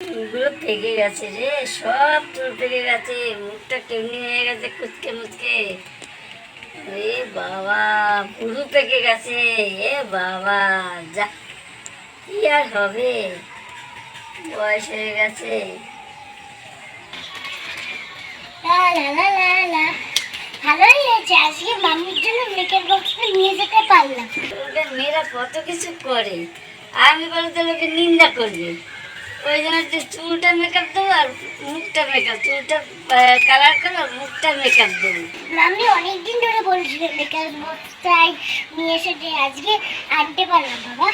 চুলগুলো পেকে গেছে রে সব চুল পেকে গেছে মুখটা কেমনি হয়ে গেছে কুচকে মুচকে। এ বাবা পুরু পেকে গেছে এ বাবা যা কি আর হবে? বয়স হয়ে গেছে। ভালোই হয়েছে আজকে মাম্মির জন্য মেকআপ বক্সটা নিয়ে যেতে পারলাম। মেয়েরা কত কিছু করে আমি বলে লোকে নিন্দা করবে। ওই জন্য যে চুলটা মেকআপ দেবো আর মুখটা মেকআপ চুলটা কালার করো মুখটা মেকআপ দেবো। মামি অনেকদিন ধরে বলছিলাম মেকআপ মুখটাই নিয়ে এসে যে আজকে আনতে পারলাম বাবা।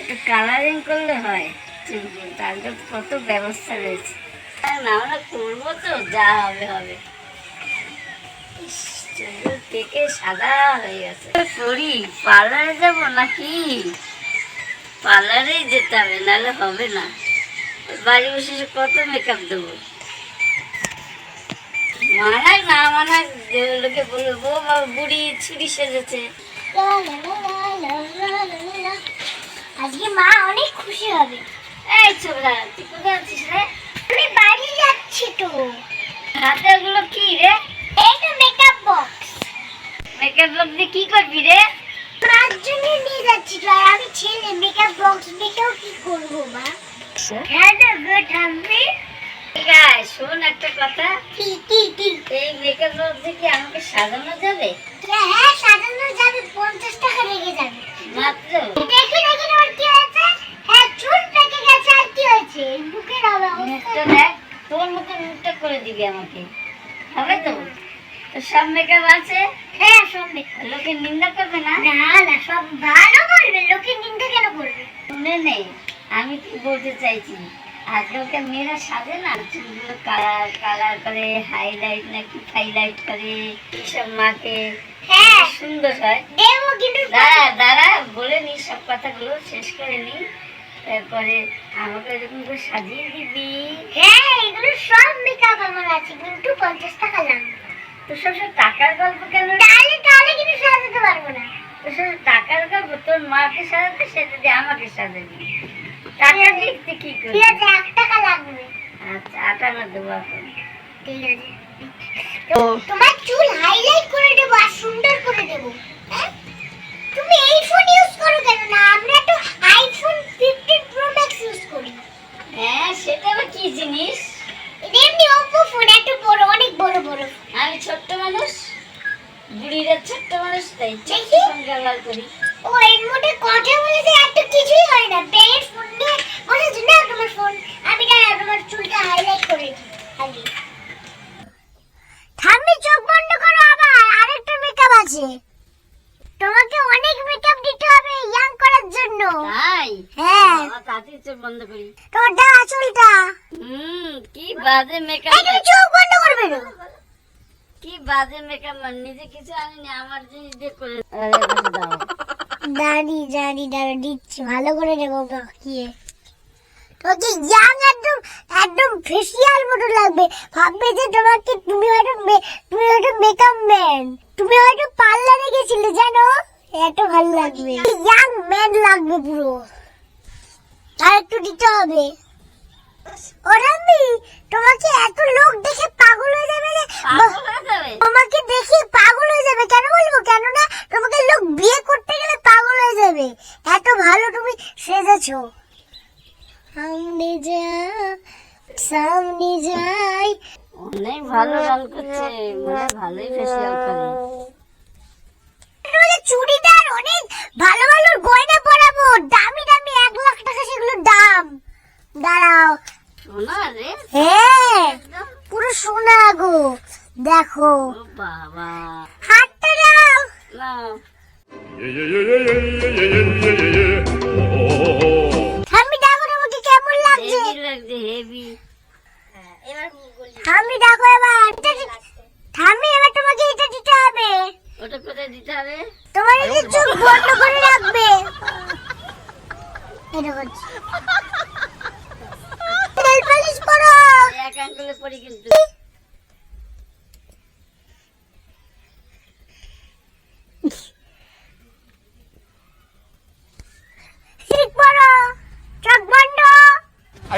একটু কালারিং করলে হয় চুলগুলো তার কত ব্যবস্থা রয়েছে। না আমরা করব তো যা হবে হবে। চুলগুলো পেকে সাদা হয়ে গেছে। করি পার্লারে যাব নাকি? পার্লারেই যেতে হবে নাহলে হবে না। বাড়ি বসে কত মেকআপ দেবো? মানাক না মানাক লোকে বলব বুড়ি ছুরি সেজেছে। আজকে মা অনেক খুশি হবে। এই ছোবরা তুই কোথায় আছিস রে? আমি বাড়ি যাচ্ছি তো। হাতে ওগুলো কি রে? এই তো মেকআপ বক্স মেকআপ বক্স দিয়ে কি করবি রে? মার জন্য নিয়ে যাচ্ছি তো আমি ছেলে মেকআপ বক্স দেখেও কি করব মা? হ্যাঁ দেবো ঠাম্মি। শোন একটা কথা। কি কি কি? এই মেকআপ লোক কি আমাকে সাজানো যাবে? হ্যাঁ সাজানো যাবে পঞ্চাশ টাকা লেগে যাবে। মাত্র? দেখি দেখি তোমার কি হয়েছে? হ্যাঁ চুল পেকে গেছে আর কি হয়েছে? বুকের দেখ তোর মতো মুখটা করে দিবি আমাকে। হবে তো? তো সব মেকআপ আছে? হ্যাঁ শুনবে লোকে নিন্দা করবে না? না না সব ভালো বলবে লোকে নিন্দে কেন করবে? শুনে নেই আমি কি বলতে চাইছি? আজকালকার মেয়েরা সাজে না? চুলগুলো কালার কালার করে হাইলাইট নাকি হাইলাইট করে এইসব মাকে হ্যাঁ। সুন্দর হয়। দেবো কিন্তু দাঁড়া দাঁড়া বলে নি সব কথাগুলো শেষ করে নি। তারপরে আমাকে এরকম করে সাজিয়ে দিবি। হ্যাঁ এগুলো সব মেকআপ আমার আছে কিন্তু পঞ্চাশ টাকা লাগবে তো সবসময় টাকার গল্প কেন? তাহলে তাহলে কিন্তু সাজাতে পারব না। তো সব টাকার গল্প তোর মাকে সাজাতে সে যদি আমাকে সাজাবি। টাকা দেখতে কি ঠিক আছে এক টাকা লাগবে। আচ্ছা আটানা দেবো এখন। ঠিক আছে। তোমার চুল হাইলাইট করে দেবো আর সুন্দর করে দেবো হ্যাঁ? তুমি এই ফোন ইউজ করো কেন? না আমরা তো iPhone fifteen pro max use করি হ্যাঁ সেটা আবার কি জিনিস এটা এমনি ওপো ফোন একটু বড় অনেক বড় বড় আমি ছোট্ট মানুষ বুড়িরা ছোট্ট মানুষ তাই ছোট্ট দেখি। ফোন ব্যবহার করি। ও এর মধ্যে কথা বলেছে এত কিছুই হয় না। ব্যাগের ফোন নিয়ে বসেছে না তোমার ফোন আমি না তোমার চুলটা হাইলাইট করে আগে থামি চোখ বন্ধ করো আবার আরেকটা মেকআপ আছে। তোমাকে অনেক মেকআপ দিতে হবে ইয়াং করার জন্য। তাই? হ্যাঁ। চোখ বন্ধ করি। তোমার দা চুলটা হুম কি বাজে মেকআপ চোখ বন্ধ করবে না। কি বাজে মেকআপ নিজে কিছু আনিনি, আমার জিনিস দিয়ে করে দাও। দাঁড়ি দাঁড়ি দিচ্ছি। ভালো করে দেবো পাকিয়ে তোকে ইয়াং একদম একদম ফেসিয়াল মতো লাগবে। ভাববে যে তোমাকে তুমি হয়তো তুমি হয়তো মেকআপ ম্যান তুমি হয়তো পার্লারে গেছিলে, জানো? এত ভালো লাগবে। ইয়াং ম্যান লাগবে পুরো। আর একটু দিতে হবে। ওরামি, তোমাকে এত লোক দেখে পাগল হয়ে যাবে তোমাকে দেখে পাগল হয়ে যাবে। কেন বলব? কেননা তোমাকে লোক বিয়ে করতে গেলে পাগল হয়ে যাবে। এত ভালো তুমি সেজেছো। সামনে যা সামনে যাই। অনেক ভালো গান করছে মনে ভালোই ফেসিয়াল করে। চুড়িদার অনেক ভালো ভালো গয়না পরাবো। দামি দামি এক লাখ টাকা সেগুলোর আমি দেখো তোমাকে কেমন লাগছে? হেভি লাগছে হেভি আমি এবার থামি এবার তোমাকে এটা দিতে হবে ওটা কোথায় দিতে হবে তোমার এই চোখ বন্ধ করে রাখবে এটা করছি নেল পালিশ করো এক আঙ্গুলে পড়ি কিন্তু ঠিক করো 哎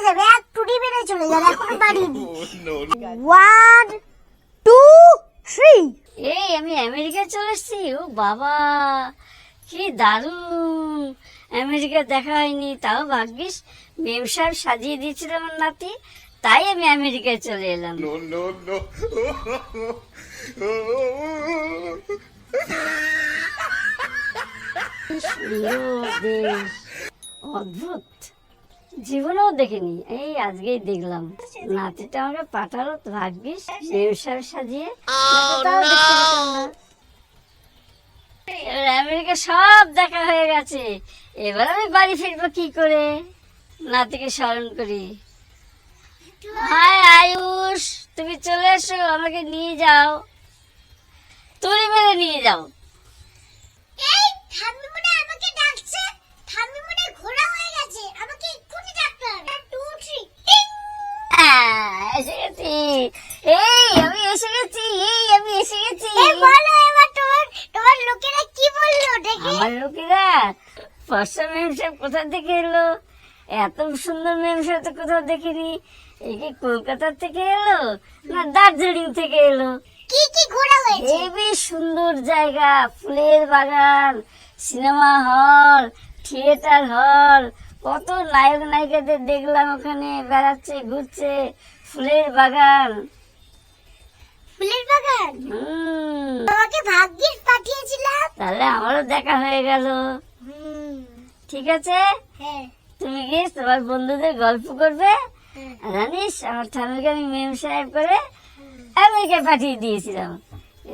চলে যাবে এক টুরি মেরে চলে যাবে এখনও পারিনি no, ওয়ান টু থ্রি এই আমি আমেরিকা চলে এসেছি। ও বাবা কি দারুণ। আমেরিকা দেখা হয়নি তাও ভাগ্যিস মেম সাহেব সাজিয়ে দিয়েছিল আমার নাতি তাই আমি আমেরিকায় চলে এলাম। অদ্ভুত। জীবনেও দেখিনি। এই আজকেই দেখলাম। নাতিটা আমাকে পাঠালো ভাগ্যিস মেম সাজিয়ে। না। এবার আমেরিকা সব দেখা হয়ে গেছে। এবার আমি বাড়ি ফিরবো কি করে? নাতিকে স্মরণ করি। হাই আয়ুষ তুমি চলে এসো আমাকে নিয়ে যাও। তুলি মেরে নিয়ে যাও। এই ঠাম্মি মনে আমাকে ডাকছে। ঠাম্মি মনে হয় ঘোড়া হয়ে গেছে আমাকে এক্ষুনি ডাকতে হবে টু থ্রি আহ, এসে গেছি এই আমি এসে গেছি এই আমি এসে গেছি এই বলো এবার তোমার তোমার লোকেরা কি বলল দেখি। আমার লোকেরা ফর্সা মেম সাহেব কোথা থেকে এলো? এত সুন্দর মেম সাহেব তো কোথাও দেখিনি। এই কি কলকাতা থেকে এলো? না দার্জিলিং থেকে এলো? কি কি ঘোড়া হয়েছে? এই সুন্দর জায়গা ফুলের বাগান সিনেমা হল থিয়েটার হল। কত নায়ক নায়িকাদের দেখলাম ওখানে বেড়াচ্ছে ঘুরছে। ফুলের বাগান। ফুলের বাগান? তোমাকে ভাগ্যিস পাঠিয়েছিলাম। তাহলে আমারও দেখা হয়ে গেল। ঠিক আছে? হ্যাঁ। তুমি গিয়ে তোমার বন্ধুদের গল্প করবে। হ্যাঁ। জানিস আমার ঠামিকে আমি মেম সাহেব করে আমেরিকায় পাঠিয়ে দিয়েছিলাম।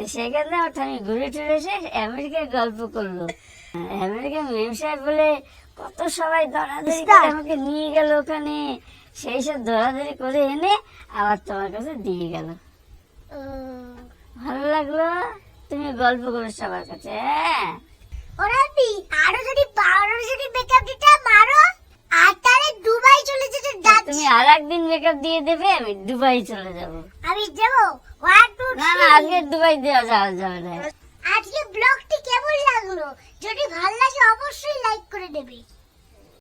সেখানে আমার ঠামি ঘুরে টুরে এসে আমেরিকায় গল্প করল। আমেরিকা মেম সাহেব বলে কত সবাই করে আমাকে নিয়ে গেল ওখানে। সেই সব দরাদরি করে এনে আবার তোমার কাছে দিয়ে গেল। ভালো লাগল? তুমি গল্প করো সবার কাছে হ্যাঁ? ওরা আরও যদি আরও যদি মেকআপ দিতে মারো আর তাহলে দুবাই চলে যেতে যাচ্ছি। তুমি আর একদিন মেকআপ দিয়ে দেবে আমি দুবাই চলে যাব। আমি দেবো ওয়ান টু না না আজকে দুবাই দেওয়া যাওয়া যাবে না। আজকে ব্লগটি কেমন লাগল? যদি ভালো লাগে অবশ্যই লাইক করে দেবে।